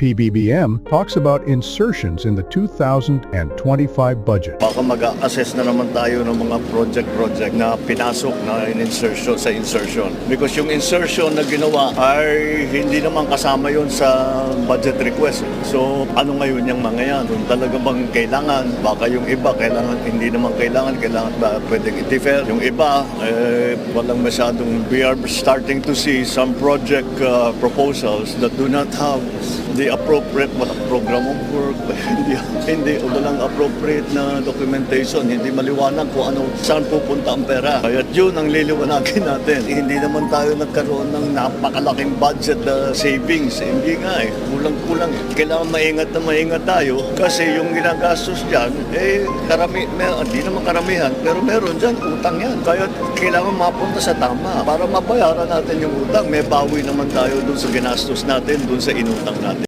PBBM talks about insertions in the 2025 budget. Baka mag-assess na naman tayo ng mga project-project na pinasok na in insertion sa insertion. Because yung insertion na ginawa ay hindi naman kasama yon sa budget request. So ano ngayon yung mga yan? Kung talaga bang kailangan, baka yung iba kailangan, hindi naman kailangan, kailangan ba pwedeng i-defer. Yung iba, eh, walang masyadong, we are starting to see some project uh, proposals that do not have the appropriate what program of work, hindi, hindi, walang appropriate na documentation, hindi maliwanag kung ano, saan pupunta ang pera. Kaya yun ang liliwanagin natin. Hindi naman tayo nagkaroon ng napakalaking budget na savings. Hindi nga eh, kulang-kulang eh. Kailangan maingat na maingat tayo kasi yung ginagastos dyan, eh, karami, may, hindi naman karamihan, pero meron dyan, utang yan. Kaya kailangan mapunta sa tama para mabayaran natin yung utang. May bawi naman tayo dun sa ginastos natin, dun sa inutang natin.